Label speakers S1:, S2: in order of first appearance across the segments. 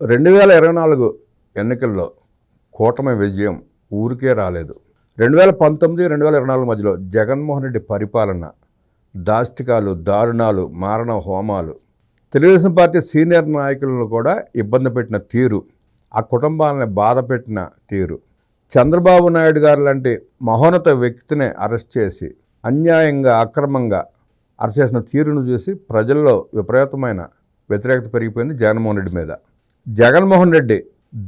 S1: రెండు వేల ఇరవై నాలుగు ఎన్నికల్లో కూటమి విజయం ఊరికే రాలేదు. రెండు వేల పంతొమ్మిది రెండు వేల ఇరవై నాలుగు మధ్యలో జగన్మోహన్ రెడ్డి పరిపాలన దాష్టికాలు దారుణాలు మారణ హోమాలు తెలుగుదేశం పార్టీ సీనియర్ నాయకులను కూడా ఇబ్బంది పెట్టిన తీరు ఆ కుటుంబాలని బాధ పెట్టిన తీరు. చంద్రబాబు నాయుడు గారు లాంటి మహోన్నత వ్యక్తిని అరెస్ట్ చేసి అన్యాయంగా అక్రమంగా అరెస్ట్ చేసిన తీరును చూసి ప్రజల్లో విపరీతమైన వ్యతిరేకత పెరిగిపోయింది జగన్మోహన్ రెడ్డి మీద. జగన్మోహన్ రెడ్డి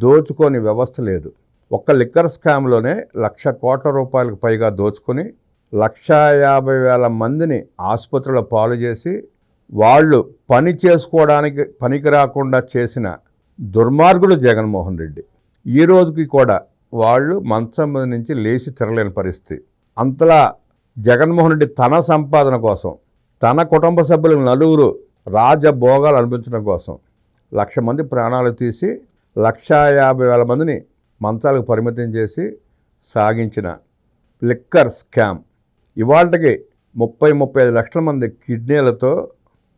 S1: దోచుకోని వ్యవస్థ లేదు. ఒక్క లిక్కర్ స్కామ్లోనే లక్ష కోట్ల రూపాయలకు పైగా దోచుకొని లక్షా యాభై వేల మందిని ఆసుపత్రిలో పాలు చేసి వాళ్ళు పని చేసుకోవడానికి పనికి రాకుండా చేసిన దుర్మార్గుడు జగన్మోహన్ రెడ్డి. ఈ రోజుకి కూడా వాళ్ళు మంచం మీద నుంచి లేచి తిరలేని పరిస్థితి. అంతలా జగన్మోహన్ రెడ్డి తన సంపాదన కోసం తన కుటుంబ సభ్యులు నలుగురు రాజభోగాలు అనిపించడం కోసం లక్ష మంది ప్రాణాలు తీసి లక్షా యాభై వేల మందిని మంచాలకు పరిమితం చేసి సాగించిన లిక్కర్ స్కామ్. ఇవాళకి ముప్పై ముప్పై ఐదు లక్షల మంది కిడ్నీలతో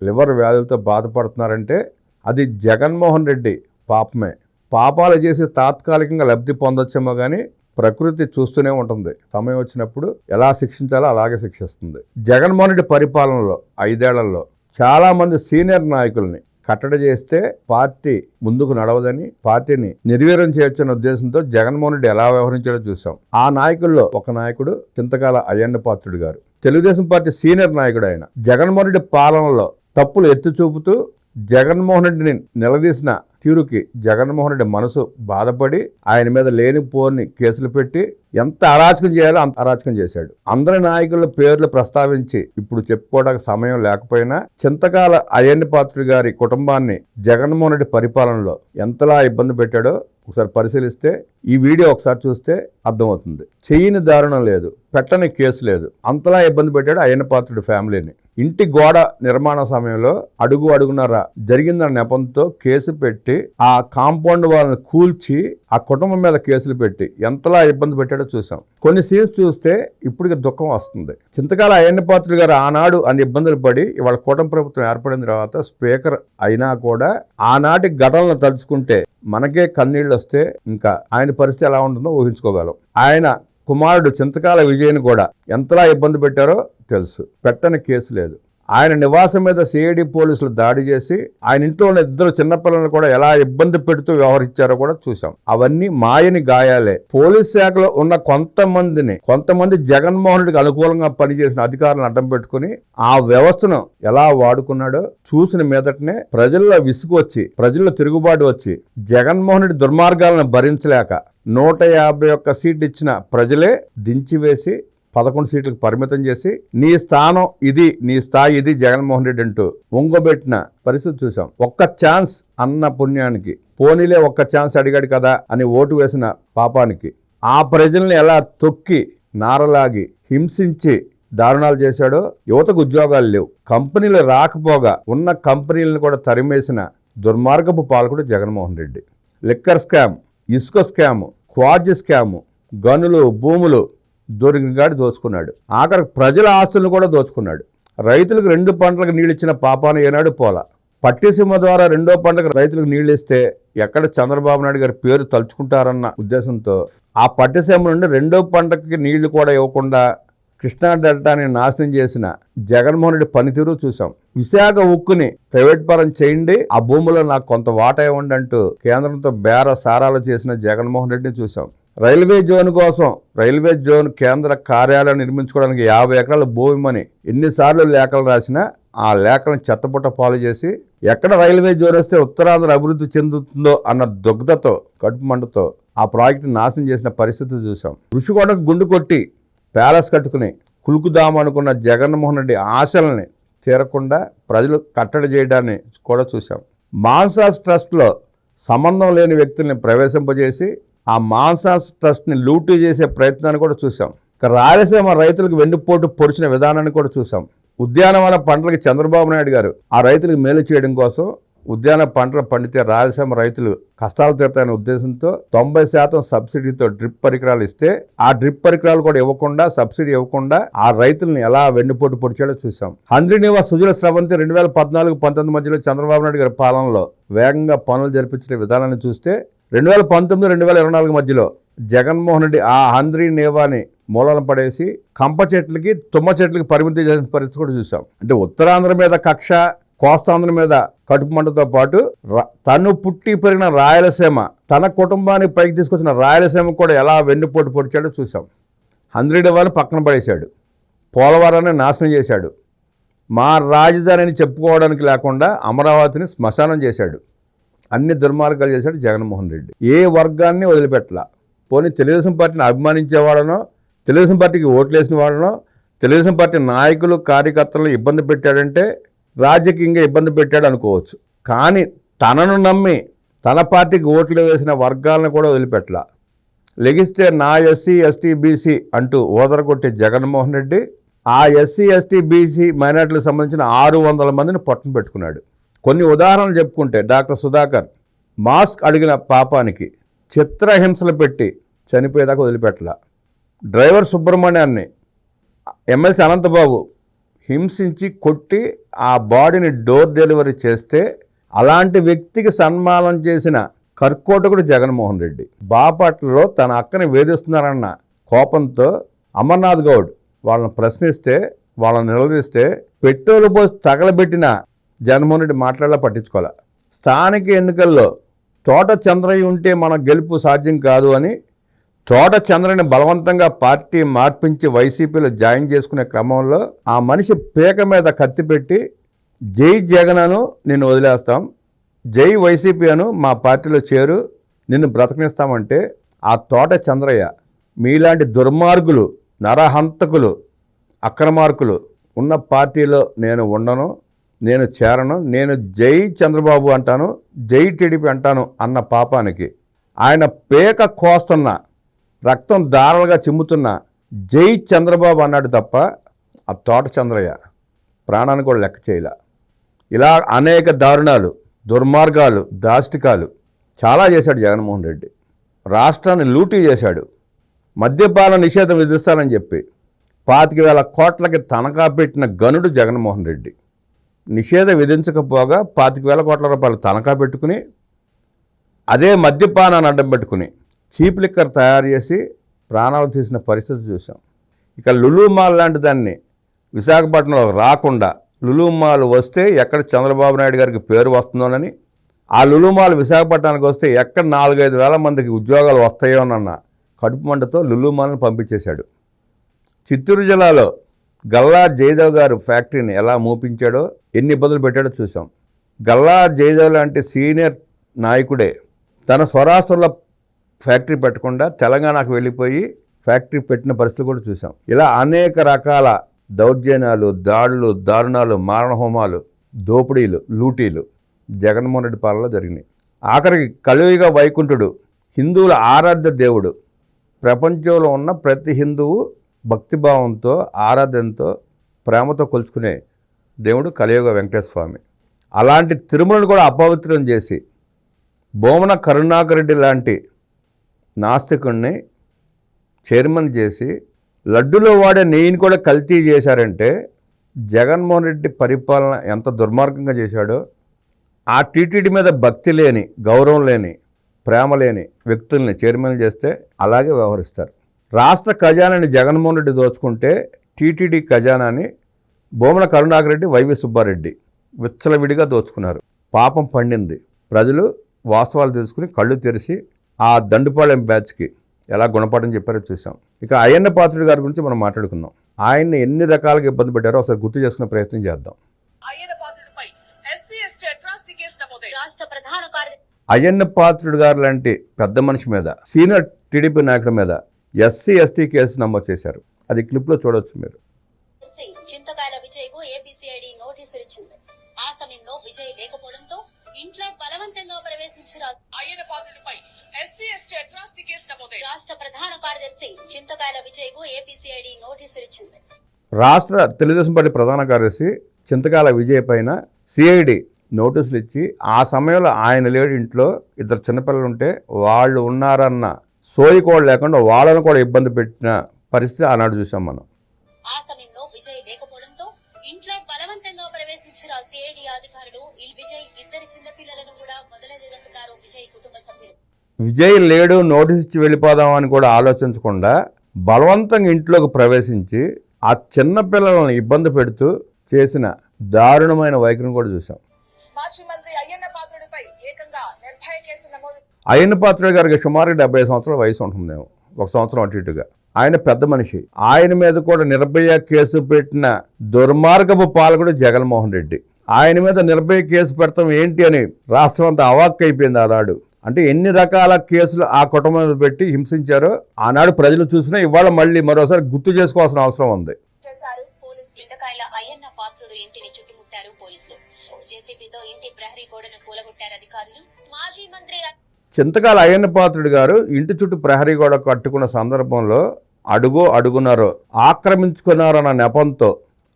S1: లివర్ వ్యాధులతో బాధపడుతున్నారంటే అది జగన్మోహన్ రెడ్డి పాపమే. పాపాలు చేసి తాత్కాలికంగా లబ్ధి పొందొచ్చేమో కానీ ప్రకృతి చూస్తూనే ఉంటుంది. సమయం వచ్చినప్పుడు ఎలా శిక్షించాలో అలాగే శిక్షిస్తుంది. జగన్మోహన్ రెడ్డి పరిపాలనలో ఐదేళ్ళలో చాలామంది సీనియర్ నాయకుల్ని కట్టడి చేస్తే పార్టీ ముందుకు నడవదని పార్టీని నిర్వీర్యం చేయొచ్చన్న ఉద్దేశంతో జగన్మోహన్ రెడ్డి ఎలా వ్యవహరించాడో చూసాం ఆ నాయకుల్లో ఒక నాయకుడు చింతకాల అయ్యన్న పాత్రుడు గారు. తెలుగుదేశం పార్టీ సీనియర్ నాయకుడు ఆయన. జగన్మోహన్ రెడ్డి పాలనలో తప్పులు ఎత్తి చూపుతూ జగన్మోహన్ రెడ్డిని నిలదీసిన తీరుకి జగన్మోహన్ రెడ్డి మనసు బాధపడి ఆయన మీద లేని పోర్ని కేసులు పెట్టి ఎంత అరాచకం చేయాలో అంత అరాచకం చేశాడు. అందరి నాయకుల పేర్లు ప్రస్తావించి ఇప్పుడు చెప్పుకోవడానికి సమయం లేకపోయినా చింతకాల అయ్యన్న పాత్రుడు గారి కుటుంబాన్ని జగన్మోహన్ రెడ్డి పరిపాలనలో ఎంతలా ఇబ్బంది పెట్టాడో ఒకసారి పరిశీలిస్తే ఈ వీడియో ఒకసారి చూస్తే అర్థమవుతుంది. చేయని దారుణం లేదు పెట్టని కేసు లేదు. అంతలా ఇబ్బంది పెట్టాడు అయ్యన్న పాత్రుడు ఫ్యామిలీని. ఇంటి గోడ నిర్మాణ సమయంలో అడుగు అడుగునర జరిగిందన్న నెపంతో కేసు పెట్టి ఆ కాంపౌండ్ వాళ్ళని కూల్చి ఆ కుటుంబం మీద కేసులు పెట్టి ఎంతలా ఇబ్బంది పెట్టాడో చూసాం. కొన్ని సీన్స్ చూస్తే ఇప్పటికి దుఃఖం వస్తుంది. చింతకాల అయ్యన్న పాత్రుడు గారు ఆనాడు అన్ని ఇబ్బందులు పడి ఇవాళ కూటమి ప్రభుత్వం ఏర్పడిన తర్వాత స్పీకర్ అయినా కూడా ఆనాటి ఘటనలు తలుచుకుంటే మనకే కన్నీళ్ళు వస్తే ఇంకా ఆయన పరిస్థితి ఎలా ఉంటుందో ఊహించుకోగలం. ఆయన కుమారుడు చింతకాల విజయ్ని కూడా ఎంతలా ఇబ్బంది పెట్టారో తెలుసు. పెట్టని కేసు లేదు. ఆయన నివాసం మీద సిఐడి పోలీసులు దాడి చేసి ఆయన ఇంట్లో ఉన్న ఇద్దరు చిన్నపిల్లలను కూడా ఎలా ఇబ్బంది పెడుతూ వ్యవహరించారో కూడా చూసాం అవన్నీ మాయని గాయాలే. పోలీస్ శాఖలో ఉన్న కొంతమందిని కొంతమంది జగన్మోహన్ రెడ్డికి అనుకూలంగా పనిచేసిన అధికారులను అడ్డం పెట్టుకుని ఆ వ్యవస్థను ఎలా వాడుకున్నాడో చూసిన మీదటనే ప్రజల్లో విసుగు వచ్చి ప్రజల్లో తిరుగుబాటు వచ్చి జగన్మోహన్ రెడ్డి దుర్మార్గాలను భరించలేక నూట యాభై ఒక్క సీట్ ఇచ్చిన ప్రజలే దించివేసి పదకొండు సీట్లకు పరిమితం చేసి నీ స్థానం ఇది నీ స్థాయి ఇది జగన్మోహన్ రెడ్డి అంటూ ఉంగబెట్టిన పరిస్థితి చూసాం ఒక్క ఛాన్స్ అన్న పుణ్యానికి పోనీలే ఒక్క ఛాన్స్ అడిగాడు కదా అని ఓటు వేసిన పాపానికి ఆ ప్రజల్ని ఎలా తొక్కి నారలాగి హింసించి దారుణాలు చేశాడో యువతకు ఉద్యోగాలు లేవు. కంపెనీలు రాకపోగా ఉన్న కంపెనీలను కూడా తరిమేసిన దుర్మార్గపు పాలకుడు జగన్మోహన్ రెడ్డి. లిక్కర్ స్కామ్ ఇసుక స్కామ్ క్వాడ్జ్ స్కాము గనులు భూములు దొరికిగాడు దోచుకున్నాడు. ఆఖరికి ప్రజల ఆస్తులను కూడా దోచుకున్నాడు. రైతులకు రెండు పంటలకు నీళ్ళు ఇచ్చిన పాపాన ఏనాడు పోల. పట్టిసీమ ద్వారా రెండో పంటకు రైతులకు నీళ్ళు ఇస్తే ఎక్కడ చంద్రబాబు నాయుడు గారి పేరు తలుచుకుంటారన్న ఉద్దేశంతో ఆ పట్టిసీమ నుండి రెండో పంటకి నీళ్ళు కూడా ఇవ్వకుండా కృష్ణా డెల్టాని నాశనం చేసిన జగన్మోహన్ రెడ్డి పనితీరు చూసాం విశాఖ ఉక్కుని ప్రైవేట్ పరం చేయండి ఆ భూములో నాకు కొంత వాటా ఇవ్వండి అంటూ కేంద్రంతో బేర సారాలు చేసిన జగన్మోహన్ రెడ్డిని చూసాం రైల్వే జోన్ కోసం రైల్వే జోన్ కేంద్ర కార్యాలయం నిర్మించుకోవడానికి యాభై ఎకరాల భూమిమని ఎన్నిసార్లు లేఖలు రాసినా ఆ లేఖలను చెత్తపుట్ట పాలు చేసి ఎక్కడ రైల్వే జోన్ వస్తే ఉత్తరాంధ్ర అభివృద్ధి చెందుతుందో అన్న దుగ్ధతో కడుపు మంటతో ఆ ప్రాజెక్టు నాశనం చేసిన పరిస్థితి చూసాం ఋషికొండకు గుండు కొట్టి ప్యాలెస్ కట్టుకుని కులుకుదాం అనుకున్న జగన్మోహన్ రెడ్డి ఆశలని తీరకుండా ప్రజలు కట్టడి చేయడాన్ని కూడా చూసాం మాన్సాస్ ట్రస్ట్లో సంబంధం లేని వ్యక్తుల్ని ప్రవేశింపజేసి ఆ మాన్సాస్ ట్రస్ట్ని లూటీ చేసే ప్రయత్నాన్ని కూడా చూసాం. రాయలసీమ రైతులకు వెన్నుపోటు పొడిచిన విధానాన్ని కూడా చూసాం. ఉద్యానవన పంటలకి చంద్రబాబు నాయుడు గారు ఆ రైతులకు మేలు చేయడం కోసం ఉద్యాన పంటలు పండితే రాయలసీమ రైతులు కష్టాలు తీరుతాయనే ఉద్దేశంతో తొంభై శాతం సబ్సిడీతో డ్రిప్ పరికరాలు ఇస్తే ఆ డ్రిప్ పరికరాలు కూడా ఇవ్వకుండా సబ్సిడీ ఇవ్వకుండా ఆ రైతులను ఎలా వెన్నుపోటు పొడిచాడో చూసాం. హంద్రీనివా సుజల స్రవంతి రెండు వేల పద్నాలుగు పంతొమ్మిది మధ్యలో చంద్రబాబు నాయుడు గారి పాలనలో వేగంగా పనులు జరిపించిన విధానాన్ని చూస్తే రెండు వేల పంతొమ్మిది రెండు వేల ఇరవై నాలుగు మధ్యలో జగన్మోహన్ రెడ్డి ఆ హంద్రీ నేవాని మూలన పడేసి కంప చెట్లకి తుమ్మ చెట్లకి పరిమితి చేసిన పరిస్థితి కూడా చూసాం. అంటే ఉత్తరాంధ్ర మీద కక్ష కోస్తాంధ్ర మీద కడుపు మంటతో పాటు ర- తను పుట్టి పెరిగిన రాయలసీమ తన కుటుంబాన్ని పైకి తీసుకొచ్చిన రాయలసీమ కూడా ఎలా వెన్నుపోటు పొడిచాడో చూసాం. హండ్రెడ్ వాళ్ళు పక్కన పడేశాడు. పోలవరాన్ని నాశనం చేశాడు. మా రాజధానిని చెప్పుకోవడానికి లేకుండా అమరావతిని శ్మశానం చేశాడు. అన్ని దుర్మార్గాలు చేశాడు జగన్మోహన్ రెడ్డి. ఏ వర్గాన్ని వదిలిపెట్టలా? పోనీ తెలుగుదేశం పార్టీని అభిమానించేవాడనో తెలుగుదేశం పార్టీకి ఓట్లేసిన వాళ్ళనో తెలుగుదేశం పార్టీ నాయకులు కార్యకర్తలను ఇబ్బంది పెట్టాడంటే రాజకీయంగా ఇబ్బంది పెట్టాడు అనుకోవచ్చు. కానీ తనను నమ్మి తన పార్టీకి ఓట్లు వేసిన వర్గాలను కూడా వదిలిపెట్టలా. లెగిస్తే నా ఎస్సీ ఎస్టీ బీసీ అంటూ ఓదరగొట్టే జగన్మోహన్ రెడ్డి ఆ ఎస్సీ ఎస్టీ బీసీ మైనార్టీలకు సంబంధించిన ఆరు వందల మందిని పట్టును పెట్టుకున్నాడు. కొన్ని ఉదాహరణలు చెప్పుకుంటే డాక్టర్ సుధాకర్ మాస్క్ అడిగిన పాపానికి చిత్రహింసలు పెట్టి చనిపోయేదాకా వదిలిపెట్టలా. డ్రైవర్ సుబ్రహ్మణ్యాన్ని ఎమ్మెల్సీ అనంతబాబు హింసించి కొట్టి ఆ బాడీని డోర్ డెలివరీ చేస్తే అలాంటి వ్యక్తికి సన్మానం చేసిన కర్కోటకుడు జగన్మోహన్ రెడ్డి. బాపట్లలో తన అక్కని వేధిస్తున్నారన్న కోపంతో అమర్నాథ్ గౌడ్ వాళ్ళని ప్రశ్నిస్తే వాళ్ళని నిలదీస్తే పెట్రోలు పోసి తగలబెట్టిన జగన్మోహన్ రెడ్డి మాట్లాడలా పట్టించుకోవాలి? స్థానిక ఎన్నికల్లో తోట చంద్రయ్య ఉంటే మన గెలుపు సాధ్యం కాదు అని తోట చంద్రని బలవంతంగా పార్టీ మార్పించి వైసీపీలో జాయిన్ చేసుకునే క్రమంలో ఆ మనిషి పీక మీద కత్తి పెట్టి జై జగనను నేను వదిలేస్తాం జై వైసీపీ అను మా పార్టీలో చేరు నిన్ను బ్రతకనిస్తామంటే ఆ తోట చంద్రయ్య మీలాంటి దుర్మార్గులు నరహంతకులు అక్రమార్కులు ఉన్న పార్టీలో నేను ఉండను. నేను చేరను నేను జై చంద్రబాబు అంటాను జై టీడీపీ అంటాను అన్న పాపానికి. ఆయన పేక కోస్తున్న రక్తం దారాలుగా చిమ్ముతున్న జై చంద్రబాబు అన్నాడు తప్ప ఆ తోట చంద్రయ్య ప్రాణాన్ని కూడా లెక్క చేయలే. ఇలా అనేక దారుణాలు దుర్మార్గాలు దాష్టికాలు చాలా చేశాడు జగన్మోహన్ రెడ్డి. రాష్ట్రాన్ని లూటీ చేశాడు. మద్యపాన నిషేధం విధిస్తానని చెప్పి పాతిక వేల కోట్లకి తనఖా పెట్టిన గనుడు జగన్మోహన్ రెడ్డి. నిషేధం విధించకపోగా పాతిక వేల కోట్ల రూపాయలు తనఖా పెట్టుకుని అదే మద్యపానాన్ని అడ్డం పెట్టుకుని చీప్ లిక్కర్ తయారు చేసి ప్రాణాలు తీసిన పరిస్థితి చూసాం ఇక లులుమాల్ లాంటి దాన్ని విశాఖపట్నంలో రాకుండా లులు మాల్ వస్తే ఎక్కడ చంద్రబాబు నాయుడు గారికి పేరు వస్తుందోనని ఆ లులు మాల్ విశాఖపట్నానికి వస్తే ఎక్కడ నాలుగైదు వేల మందికి ఉద్యోగాలు వస్తాయోనన్న కడుపు మంటతో లులు మాల్ని పంపించేశాడు. చిత్తూరు జిల్లాలో గల్లా జయదేవ్ గారు ఫ్యాక్టరీని ఎలా మూపించాడో ఎన్ని ఇబ్బందులు పెట్టాడో చూసాం గల్లా జయదేవ్ లాంటి సీనియర్ నాయకుడే తన స్వరాష్ట్రంలో ఫ్యాక్టరీ పెట్టకుండా తెలంగాణకు వెళ్ళిపోయి ఫ్యాక్టరీ పెట్టిన పరిస్థితులు కూడా చూసాం ఇలా అనేక రకాల దౌర్జన్యాలు దాడులు దారుణాలు మారణహోమాలు దోపిడీలు లూటీలు జగన్మోహన్ రెడ్డి పాలనలో జరిగినాయి. ఆఖరికి కలియుగ వైకుంఠుడు హిందువుల ఆరాధ్య దేవుడు ప్రపంచంలో ఉన్న ప్రతి హిందువు భక్తిభావంతో ఆరాధనతో ప్రేమతో కొలుచుకునే దేవుడు కలియుగ వెంకటేశ్వర స్వామి అలాంటి తిరుమలను కూడా అపవిత్రం చేసి బోమన కరుణాకరెడ్డి లాంటి నాస్తికుణ్ణి చైర్మన్ చేసి లడ్డులో వాడే నెయ్యిని కూడా కల్తీ చేశారంటే జగన్మోహన్ రెడ్డి పరిపాలన ఎంత దుర్మార్గంగా చేశాడో ఆ టీటీడీ మీద భక్తి లేని గౌరవం లేని ప్రేమ లేని వ్యక్తుల్ని చైర్మన్ చేస్తే అలాగే వ్యవహరిస్తారు. రాష్ట్ర ఖజానాని జగన్మోహన్ రెడ్డి దోచుకుంటే టీటీడీ ఖజానాని బోమన కరుణాకర్ రెడ్డి వైవి సుబ్బారెడ్డి విచ్చలవిడిగా దోచుకున్నారు. పాపం పండింది. ప్రజలు వాస్తవాలు తెలుసుకుని కళ్ళు తెరిచి ఆ దండుపాళెం బ్యాచ్కి ఎలా గుణపాఠం చెప్పారో చూసాం ఇక అయ్యన్న పాత్రుడి గారి గురించి మనం మాట్లాడుకుందాం. ఆయన్ని ఎన్ని రకాలుగా ఇబ్బంది పెట్టారో ఒకసారి గుర్తు చేసుకునే ప్రయత్నం చేద్దాం. అయ్యన్న పాత్రుడు గారు లాంటి పెద్ద మనిషి మీద సీనియర్ టీడీపీ నాయకుల మీద ఎస్సీ ఎస్టీ కేసు నమోదు చేశారు. అది క్లిప్లో చూడొచ్చు మీరు.
S2: చింతకాయల విజయ్కు ఏపీసీఐడి నోటీసులు ఇచ్చింది. ఆ సమయంలో విజయ్ లేకపోవడంతో ఇంట్లో బలవంతంగా ప్రవేశించిన
S3: అయ్యన పాత్రుడిపై ఎస్సీ ఎస్టీ అట్రాసిటీ కేసు నమోదైంది
S2: రాష్ట్ర ప్రధాన కార్యదర్శి చింతకాయల విజయ్కు ఏపీసీఐడి నోటీసులు ఇచ్చింది.
S1: రాష్ట్ర తెలుగుదేశం పార్టీ ప్రధాన కార్యదర్శి చింతకాల విజయ్ పైన సిఐడి నోటీసులు ఇచ్చి ఆ సమయంలో ఆయన లేడు ఇంట్లో ఇద్దరు చిన్నపిల్లలు ఉంటే వాళ్ళు ఉన్నారన్న సోయి కూడా లేకుండా వాళ్ళని కూడా ఇబ్బంది పెట్టిన పరిస్థితి ఆనాడు చూసాం మనం.
S2: ఆ సమయంలో విజయ్ లేకపోవడంతో ఇంట్లో బలవంతంగా ప్రవేశించిన సిఐడి అధికారులు ఈ విజయ్ ఇద్దరి చిన్నపిల్లలను కూడా వదలలేదన్నారు విజయ్ కుటుంబ సభ్యులు.
S1: విజయ్ లేడు నోటీస్ ఇచ్చి వెళ్ళిపోదాం అని కూడా ఆలోచించకుండా బలవంతంగా ఇంట్లోకి ప్రవేశించి ఆ చిన్న పిల్లలను ఇబ్బంది పెడుతూ చేసిన దారుణమైన వైఖరిని కూడా చూసాం.
S3: మాజీ మంత్రి అయ్యన్న పాత్రుడిపై ఏకంగా నిర్భయ కేసు నమోదు
S1: అయ్యన్న పాత్ర గారికి సుమారు డెబ్బై సంవత్సరాల వయసు ఉంటుందేమో. ఒక సంవత్సరం అటు ఇటుగా. ఆయన పెద్ద మనిషి. ఆయన మీద కూడా నిర్భయ కేసు పెట్టిన దుర్మార్గపు పాలకుడు జగన్మోహన్ రెడ్డి. ఆయన మీద నిర్భయ కేసు పెడతాం ఏంటి అని రాష్ట్రం అంతా అవాక్ అయిపోయింది ఆనాడు అంటే ఎన్ని రకాల కేసులు ఆ కుటుంబం పెట్టి హింసించారో ఆనాడు ప్రజలు చూసినా ఇవాళ మళ్ళీ మరోసారి గుర్తు చేసుకోవాల్సిన అవసరం ఉంది.
S2: అయ్యన్న పాత్రుడు ఇంటిని చుట్టుముట్టారు పోలీసులు. జేసీబీతో ఇంటి ప్రహరీ గోడను కూలగొట్టారు అధికారులు. మాజీ మంత్రి
S1: చింతకాల అయ్యన్న పాత్రుడు గారు ఇంటి చుట్టూ ప్రహరీ గోడ కట్టుకున్న సందర్భంలో అడుగో అడుగున్నారో ఆక్రమించుకున్నారన్న నెపంతో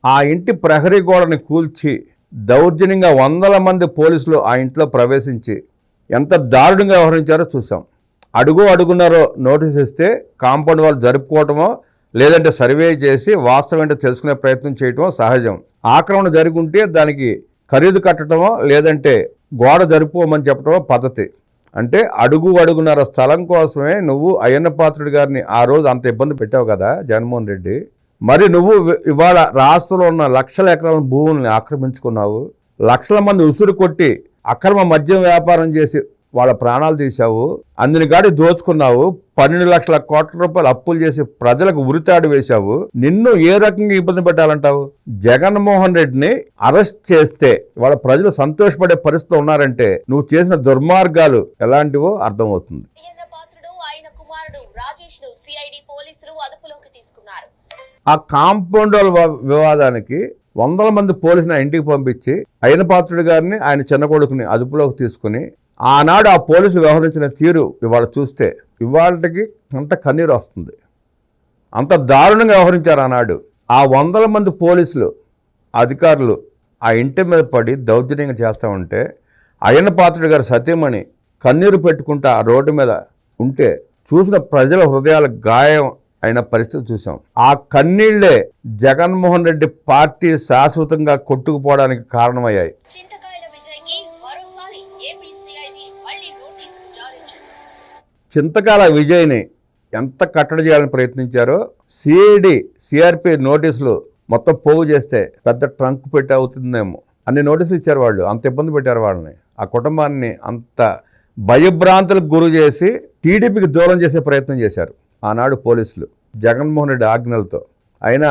S1: ఆ ఇంటి ప్రహరీ గోడని కూల్చి దౌర్జన్యంగా వందల మంది పోలీసులు ఆ ఇంట్లో ప్రవేశించి ఎంత దారుణంగా వ్యవహరించారో చూసాం అడుగు అడుగున్నారో నోటీస్ ఇస్తే కాంపౌండ్ వాళ్ళు జరుపుకోవటమో లేదంటే సర్వే చేసి వాస్తవం ఏంటో తెలుసుకునే ప్రయత్నం చేయటమో సహజం. ఆక్రమణ జరుగుంటే దానికి ఖరీదు కట్టడమో లేదంటే గోడ జరుపుకోమని చెప్పడమో పద్ధతి. అంటే అడుగు అడుగున్నర స్థలం కోసమే నువ్వు అయ్యన్నపాత్రుడి గారిని ఆ రోజు అంత ఇబ్బంది పెట్టావు కదా జగన్మోహన్ రెడ్డి. మరి నువ్వు ఇవాళ రాష్ట్రంలో ఉన్న లక్షల ఎకరాల భూముల్ని ఆక్రమించుకున్నావు. లక్షల మంది ఉసురు కొట్టి అక్రమ మద్యం వ్యాపారం చేసి వాళ్ళ ప్రాణాలు తీశావు అందుని గాడి దోచుకున్నావు పన్నెండు లక్షల కోట్ల రూపాయలు అప్పులు చేసి ప్రజలకు ఉరితాడు వేశావు నిన్ను ఏ రకంగా ఇబ్బంది పెట్టాలంటావు? జగన్మోహన్ రెడ్డిని అరెస్ట్ చేస్తే వాళ్ళ ప్రజలు సంతోషపడే పరిస్థితి ఉన్నారంటే నువ్వు చేసిన దుర్మార్గాలు ఎలాంటివో అర్థమవుతుంది. ఆ కాంపౌండ్ వివాదానికి వందల మంది పోలీసుని ఇంటికి పంపించి అయిన పాత్రుడి గారిని ఆయన చిన్న కొడుకుని అదుపులోకి తీసుకుని ఆనాడు ఆ పోలీసులు వ్యవహరించిన తీరు ఇవాళ చూస్తే ఇవాళకి కంట కన్నీరు వస్తుంది. అంత దారుణంగా వ్యవహరించారు ఆనాడు. ఆ వందల మంది పోలీసులు అధికారులు ఆ ఇంటి మీద పడి దౌర్జన్యంగా చేస్తూ ఉంటే అయ్యన్న పాత్రుడు గారు సత్యమణి కన్నీరు పెట్టుకుంటా ఆ రోడ్డు మీద ఉంటే చూసిన ప్రజల హృదయాల గాయం అయిన పరిస్థితి చూసాం ఆ కన్నీళ్ళే జగన్మోహన్ రెడ్డి పార్టీ శాశ్వతంగా కొట్టుకుపోవడానికి కారణమయ్యాయి. చింతకాల విజయ్ని ఎంత కట్టడి చేయాలని ప్రయత్నించారో సిఐడి సిఆర్పి నోటీసులు మొత్తం పోగు చేస్తే పెద్ద ట్రంక్ పెట్టి అవుతుందేమో. అన్ని నోటీసులు ఇచ్చారు వాళ్ళు. అంత ఇబ్బంది పెట్టారు వాళ్ళని. ఆ కుటుంబాన్ని అంత భయభ్రాంతులకు గురి చేసి టీడీపీకి దూరం చేసే ప్రయత్నం చేశారు ఆనాడు పోలీసులు. జగన్మోహన్ రెడ్డి ఆజ్ఞలతో. అయినా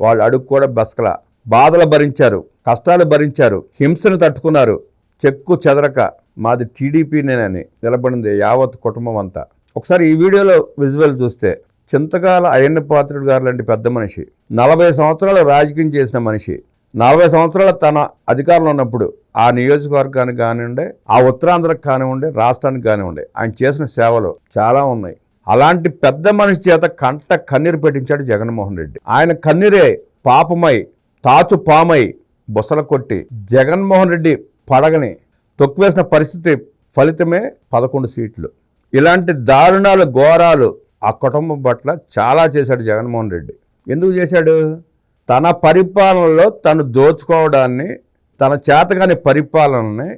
S1: వాళ్ళు అడుగు కూడా బస్కల. బాధలు భరించారు కష్టాలు భరించారు హింసను తట్టుకున్నారు చెక్కు చెదరక మాది టీడీపీనేనని నిలబడింది యావత్ కుటుంబం అంతా ఒకసారి ఈ వీడియోలో విజువల్ చూస్తే చింతకాల అయ్యన్న పాత్రుడు గారు లాంటి పెద్ద మనిషి నలభై సంవత్సరాలు రాజకీయం చేసిన మనిషి నలభై సంవత్సరాల తన అధికారంలో ఉన్నప్పుడు ఆ నియోజకవర్గానికి కానివ్వండి ఆ ఉత్తరాంధ్రకు కానివ్వండి రాష్ట్రానికి కానివ్వండి ఆయన చేసిన సేవలు చాలా ఉన్నాయి. అలాంటి పెద్ద మనిషి చేత కంట కన్నీరు పెట్టించాడు జగన్మోహన్ రెడ్డి. ఆయన కన్నీరే పాపమై తాచు పామై బుసల కొట్టి జగన్మోహన్ రెడ్డి పడగని తొక్కివేసిన పరిస్థితి ఫలితమే పదకొండు సీట్లు. ఇలాంటి దారుణాలు ఘోరాలు ఆ కుటుంబం పట్ల చాలా చేశాడు జగన్మోహన్ రెడ్డి. ఎందుకు చేశాడు? తన పరిపాలనలో తను దోచుకోవడాన్ని తన చేతగాని పరిపాలనని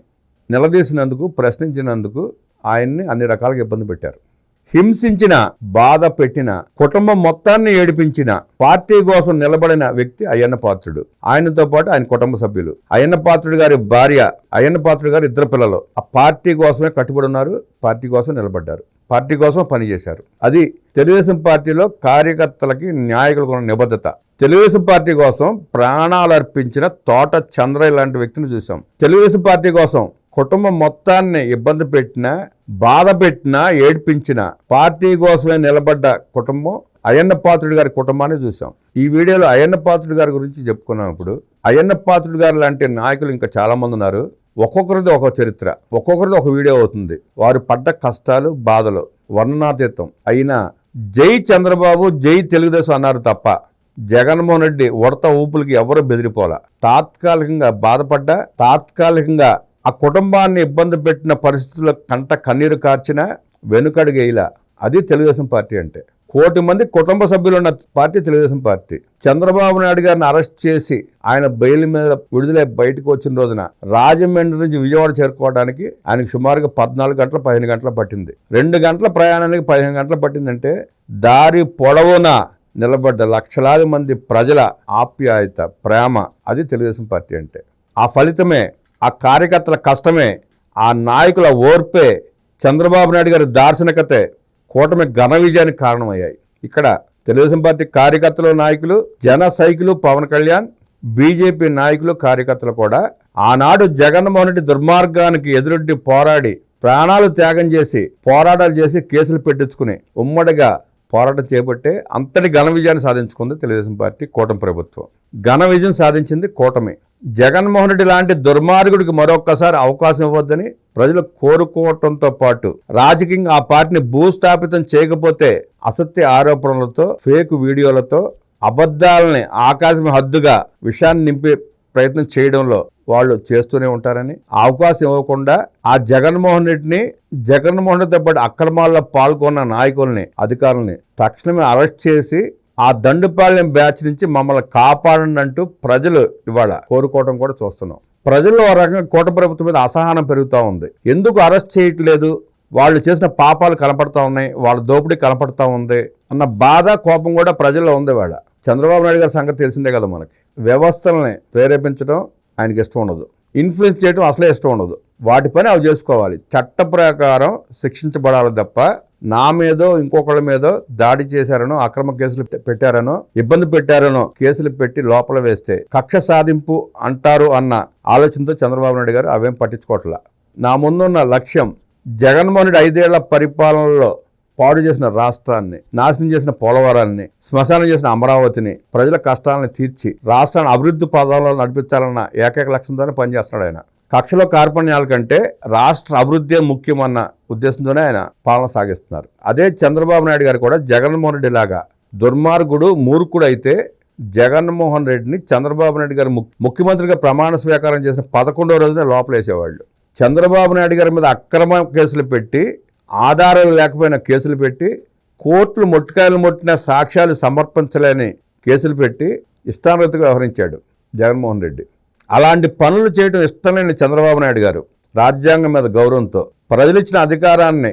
S1: నిలదీసినందుకు ప్రశ్నించినందుకు ఆయన్ని అన్ని రకాలుగా ఇబ్బంది పెట్టారు. హింసించిన బాధ పెట్టిన కుటుంబం మొత్తాన్ని ఏడిపించిన పార్టీ కోసం నిలబడిన వ్యక్తి అయ్యన్న పాత్రుడు. ఆయనతో పాటు ఆయన కుటుంబ సభ్యులు. అయ్యన్న పాత్రుడు గారి భార్య అయ్యన్న పాత్రుడు గారి ఇద్దరు పిల్లలు. ఆ పార్టీ కోసమే కట్టుబడి ఉన్నారు పార్టీ కోసం నిలబడ్డారు. పార్టీ కోసం పనిచేశారు. అది తెలుగుదేశం పార్టీలో కార్యకర్తలకి నాయకులకు ఉన్న నిబద్ధత. తెలుగుదేశం పార్టీ కోసం ప్రాణాలు అర్పించిన తోట చంద్రయ్య లాంటి వ్యక్తిని చూసాం తెలుగుదేశం పార్టీ కోసం కుటుంబం మొత్తాన్ని ఇబ్బంది పెట్టిన బాధ పెట్టినా ఏడ్పించిన పార్టీ కోసమే నిలబడ్డ కుటుంబం అయ్యన్న పాత్రుడు గారి కుటుంబాన్ని చూసాం ఈ వీడియోలో అయ్యన్న పాత్రుడు గారి గురించి చెప్పుకున్నాం ఇప్పుడు. అయ్యన్న పాత్రుడు గారు లాంటి నాయకులు ఇంకా చాలామంది ఉన్నారు. ఒక్కొక్కరిది ఒక చరిత్ర ఒక్కొక్కరిది ఒక వీడియో అవుతుంది. వారు పడ్డ కష్టాలు బాధలు వర్ణనాతీతం అయినా జై చంద్రబాబు జై తెలుగుదేశం అన్నారు తప్ప జగన్మోహన్ రెడ్డి ఉడత ఊపులకి ఎవరు బెదిరిపోలా? తాత్కాలికంగా బాధపడ్డా తాత్కాలికంగా ఆ కుటుంబాన్ని ఇబ్బంది పెట్టిన పరిస్థితుల్లో కంట కన్నీరు కార్చిన వెనుకడుగేయిలా. అది తెలుగుదేశం పార్టీ అంటే. కోటి మంది కుటుంబ సభ్యులు ఉన్న పార్టీ తెలుగుదేశం పార్టీ. చంద్రబాబు నాయుడు గారిని అరెస్ట్ చేసి ఆయన బెయిల్ మీద విడుదలై బయటకు వచ్చిన రోజున రాజమండ్రి నుంచి విజయవాడ చేరుకోవడానికి ఆయనకు సుమారుగా పద్నాలుగు గంటల పదిహేను గంటలు పట్టింది. రెండు గంటల ప్రయాణానికి పదిహేను గంటలు పట్టిందంటే దారి పొడవునా నిలబడ్డ లక్షలాది మంది ప్రజల ఆప్యాయత ప్రేమ అది తెలుగుదేశం పార్టీ అంటే. ఆ ఫలితమే ఆ కార్యకర్తల కష్టమే ఆ నాయకుల ఓర్పే చంద్రబాబు నాయుడు గారి దార్శనికతే కూటమి ఘన విజయానికి కారణమయ్యాయి. ఇక్కడ తెలుగుదేశం పార్టీ కార్యకర్తలు నాయకులు జన సైకిలు పవన్ కళ్యాణ్ బీజేపీ నాయకులు కార్యకర్తలు కూడా ఆనాడు జగన్మోహన్ రెడ్డి దుర్మార్గానికి ఎదురొడ్డి పోరాడి ప్రాణాలు త్యాగం చేసి పోరాటాలు చేసి కేసులు పెట్టించుకుని ఉమ్మడిగా పోరాటం చేపట్టే అంతటి ఘన విజయాన్ని సాధించుకుంది తెలుగుదేశం పార్టీ కూటమి ప్రభుత్వం. ఘన విజయం సాధించింది కూటమి. జగన్మోహన్ రెడ్డి లాంటి దుర్మార్గుడికి మరొక్కసారి అవకాశం ఇవ్వద్దని ప్రజలు కోరుకోవటంతో పాటు రాజకీయంగా ఆ పార్టీని భూస్థాపితం చేయకపోతే అసత్య ఆరోపణలతో ఫేక్ వీడియోలతో అబద్ధాలని ఆకాశం హద్దుగా విషయాన్ని నింపే ప్రయత్నం చేయడంలో వాళ్ళు చేస్తూనే ఉంటారని ఆ అవకాశం ఇవ్వకుండా ఆ జగన్మోహన్ రెడ్డిని జగన్మోహన్ రెడ్డితో పాటు అక్రమాల్లో పాల్గొన్న నాయకుల్ని అధికారుల్ని తక్షణమే అరెస్ట్ చేసి ఆ దండుపాలెం బ్యాచ్ నుంచి మమ్మల్ని కాపాడండి అంటూ ప్రజలు ఇవాళ కోరుకోవడం కూడా చూస్తున్నాం. ప్రజల్లో ఆ రకంగా కూట ప్రభుత్వం మీద అసహనం పెరుగుతూ ఉంది. ఎందుకు అరెస్ట్ చేయట్లేదు? వాళ్ళు చేసిన పాపాలు కనపడతా ఉన్నాయి. వాళ్ళ దోపిడీ కనపడతా ఉంది అన్న బాధ కోపం కూడా ప్రజల్లో ఉంది వాళ్ళ చంద్రబాబు నాయుడు గారి సంగతి తెలిసిందే కదా మనకి. వ్యవస్థలని ప్రేరేపించడం ఆయనకి ఇష్టం ఉండదు. ఇన్ఫ్లుయెన్స్ చేయడం అసలే ఇష్టం ఉండదు. వాటి పని అవి చేసుకోవాలి. చట్ట ప్రకారం శిక్షించబడాలి తప్ప నా మీదో ఇంకొకళ్ళ మీదో దాడి చేశారనో అక్రమ కేసులు పెట్టారనో ఇబ్బంది పెట్టారనో కేసులు పెట్టి లోపల వేస్తే కక్ష సాధింపు అంటారు అన్న ఆలోచనతో చంద్రబాబు నాయుడు గారు అవేం పట్టించుకోవట్లా. నా ముందున్న లక్ష్యం జగన్మోహన్ ఐదేళ్ళ పరిపాలనలో పాడు చేసిన రాష్ట్రాన్ని నాశనం చేసిన పోలవరాన్ని శ్మశానం చేసిన అమరావతిని ప్రజల కష్టాలను తీర్చి రాష్ట్రాన్ని అభివృద్ధి పదంలో నడిపించాలన్న ఏకైక లక్ష్యంతోనే పనిచేస్తున్నాడు ఆయన. కక్షలో కార్పణ్యాల కంటే రాష్ట్ర అభివృద్ధి ముఖ్యమన్న ఉద్దేశంతోనే ఆయన పాలన సాగిస్తున్నారు. అదే చంద్రబాబు నాయుడు గారు కూడా జగన్మోహన్ రెడ్డి లాగా దుర్మార్గుడు మూర్ఖుడు అయితే జగన్మోహన్ రెడ్డిని చంద్రబాబు నాయుడు గారు ముఖ్యమంత్రిగా ప్రమాణ స్వీకారం చేసిన పదకొండో రోజునే లోపలేసేవాళ్ళు. చంద్రబాబు నాయుడు గారి మీద అక్రమ కేసులు పెట్టి ఆధారాలు లేకపోయినా కేసులు పెట్టి కోర్టులు మొట్టికాయలు మొట్టిన సాక్ష్యాలు సమర్పించలేని కేసులు పెట్టి ఇష్టానుగతిగా వ్యవహరించాడు జగన్మోహన్ రెడ్డి. అలాంటి పనులు చేయడం ఇష్టం లేని చంద్రబాబు నాయుడు గారు? రాజ్యాంగం మీద గౌరవంతో. ప్రజలు ఇచ్చిన అధికారాన్ని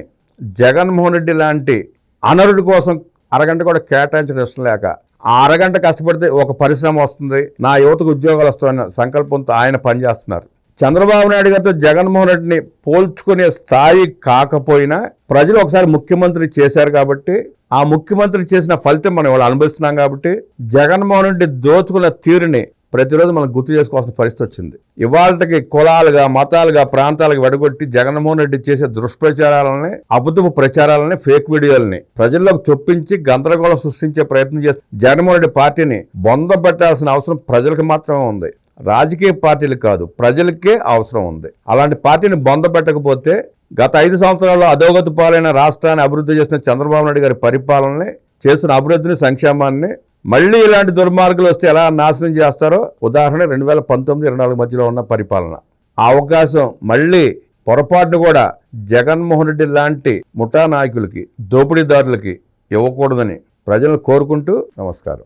S1: జగన్మోహన్ రెడ్డి లాంటి అనరుడి కోసం అరగంట కూడా కేటాయించడం ఇష్టం లేక ఆ అరగంట కష్టపడితే ఒక పరిశ్రమ వస్తుంది నా యువతకు ఉద్యోగాలు వస్తాయన్న సంకల్పంతో ఆయన పనిచేస్తున్నారు చంద్రబాబు నాయుడు గారితో జగన్మోహన్ రెడ్డిని పోల్చుకునే స్థాయి కాకపోయినా ప్రజలు ఒకసారి ముఖ్యమంత్రి చేశారు కాబట్టి ఆ ముఖ్యమంత్రి చేసిన ఫలితం మనం ఇవాళ అనుభవిస్తున్నాం కాబట్టి జగన్మోహన్ రెడ్డి దోచుకున్న తీరుని ప్రతిరోజు మనం గుర్తు చేసుకోవాల్సిన పరిస్థితి వచ్చింది. ఇవాళకి కులాలుగా మతాలుగా ప్రాంతాలకు వెడగొట్టి జగన్మోహన్ రెడ్డి చేసే దుష్ప్రచారాలని అబద్ధపు ప్రచారాలని ఫేక్ వీడియోలని ప్రజల్లోకి చొప్పించి గందరగోళం సృష్టించే ప్రయత్నం చేస్తే జగన్మోహన్ రెడ్డి పార్టీని బొంద పెట్టాల్సిన అవసరం ప్రజలకు మాత్రమే ఉంది. రాజకీయ పార్టీలు కాదు ప్రజలకే అవసరం ఉంది. అలాంటి పార్టీని బొంద పెట్టకపోతే గత ఐదు సంవత్సరాల్లో అధోగతి పాలైన రాష్ట్రాన్ని అభివృద్ధి చేసిన చంద్రబాబు నాయుడు గారి పరిపాలనని చేస్తున్న అభివృద్ధిని సంక్షేమాన్ని మళ్ళీ ఇలాంటి దుర్మార్గులు వస్తే ఎలా నాశనం చేస్తారో? ఉదాహరణ రెండు వేల పంతొమ్మిది ఇరవై నాలుగు మధ్యలో ఉన్న పరిపాలన. ఆ అవకాశం మళ్ళీ పొరపాటును కూడా జగన్మోహన్ రెడ్డి లాంటి ముఠా నాయకులకి దోపిడీదారులకి ఇవ్వకూడదని ప్రజలను కోరుకుంటూ నమస్కారం.